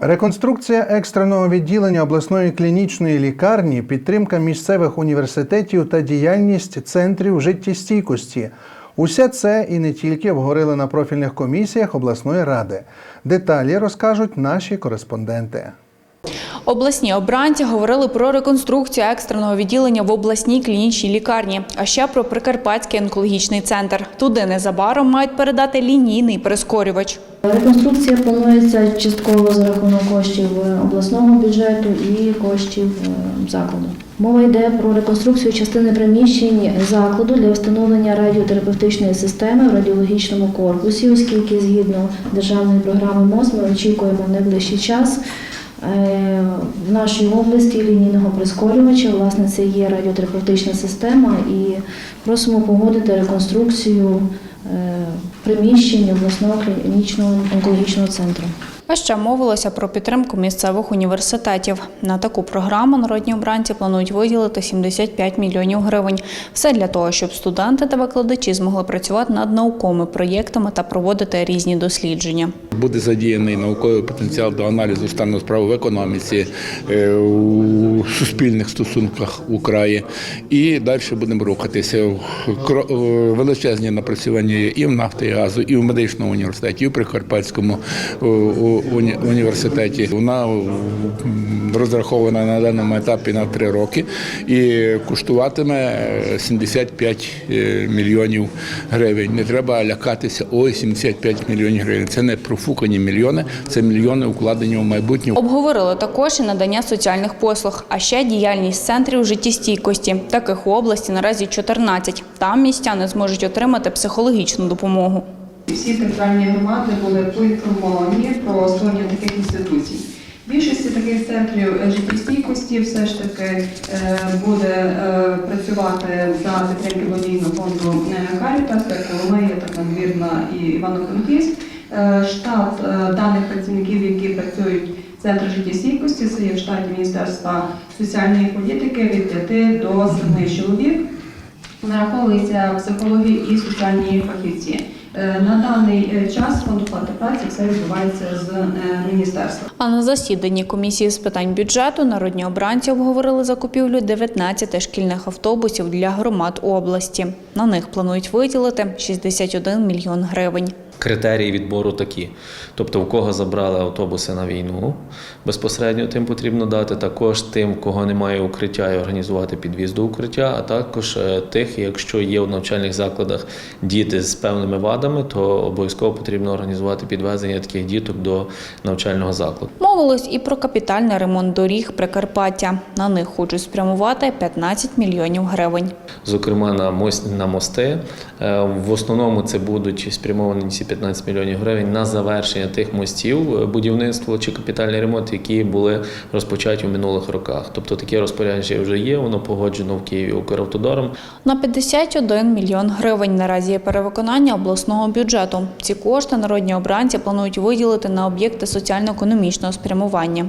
Реконструкція екстреного відділення обласної клінічної лікарні, підтримка місцевих університетів та діяльність центрів життєстійкості. Усе це і не тільки обговорили на профільних комісіях обласної ради. Деталі розкажуть наші кореспонденти. Обласні обранці говорили про реконструкцію екстреного відділення в обласній клінічній лікарні, а ще про Прикарпатський онкологічний центр. Туди незабаром мають передати лінійний прискорювач. Реконструкція планується частково за рахунок коштів е, обласного бюджету і коштів е, закладу. Мова йде про реконструкцію частини приміщень закладу для встановлення радіотерапевтичної системи в радіологічному корпусі, оскільки згідно державної програми МОЗ ми очікуємо найближчий час. Е, В нашій області лінійного прискорювача, власне, це є радіотерапевтична система, і просимо погодити реконструкцію приміщень обласного клінічного онкологічного центру. А ще мовилося про підтримку місцевих університетів. На таку програму народні обранці планують виділити 75 мільйонів гривень. Все для того, щоб студенти та викладачі змогли працювати над науковими проєктами та проводити різні дослідження. Буде задіяний науковий потенціал до аналізу стану справ в економіці, е, у суспільних стосунках у краї. І далі будемо рухатися. Е, Величезні напрацювання і в нафти і газу, і в медичному університеті, і в Прикарпатському е, університеті. Вона розрахована на даному етапі на три роки і коштуватиме е, 75 е, мільйонів гривень. Не треба лякатися. Ой, 75 мільйонів гривень. Це не профукані мільйони, це мільйони укладені в майбутнє. Обговорили також і надання соціальних послуг, а ще діяльність центрів життєстійкості. Таких у області наразі 14. Там містяни зможуть отримати психологічну допомогу. Всі територіальні громади були поінформовані про створення таких інституцій. Більшості таких центрів життєстійкості все ж таки е, буде е, працювати за підтримки благодійного фонду е, Карітас, Коломия, так надвірна і Івано-Франківськ. Штат даних працівників, які працюють в центрі життєстійкості, це є в штаті Міністерства соціальної політики від 5 до 7 чоловік. Нараховуються психологи і соціальні фахівці. Е, На даний е, час фонд оплати праці все відбувається з е, міністерства. А на засіданні комісії з питань бюджету народні обранці обговорили закупівлю 19 шкільних автобусів для громад області. На них планують виділити 61 мільйон гривень. Критерії відбору такі. Тобто, у кого забрали автобуси на війну, безпосередньо тим потрібно дати. Також тим, кого немає укриття, і організувати підвіз до укриття, а також е, тих, якщо є у навчальних закладах діти з певними вадами, то обов'язково потрібно організувати підвезення таких діток до навчального закладу. Мовилось і про капітальний ремонт доріг Прикарпаття. На них хочуть спрямувати 15 мільйонів гривень. зокрема на мост на мости. Е, В основному це будуть спрямовані ці 15 мільйонів гривень на завершення тих мостів, е, будівництво чи капітальний ремонт, які були розпочаті у минулих роках. Тобто таке розпорядження вже є, воно погоджено в Києві Укравтодором. На 51 мільйон гривень наразі є перевиконання обласного бюджету. Ці кошти народні обранці планують виділити на об'єкти соціально-економічного спрямування.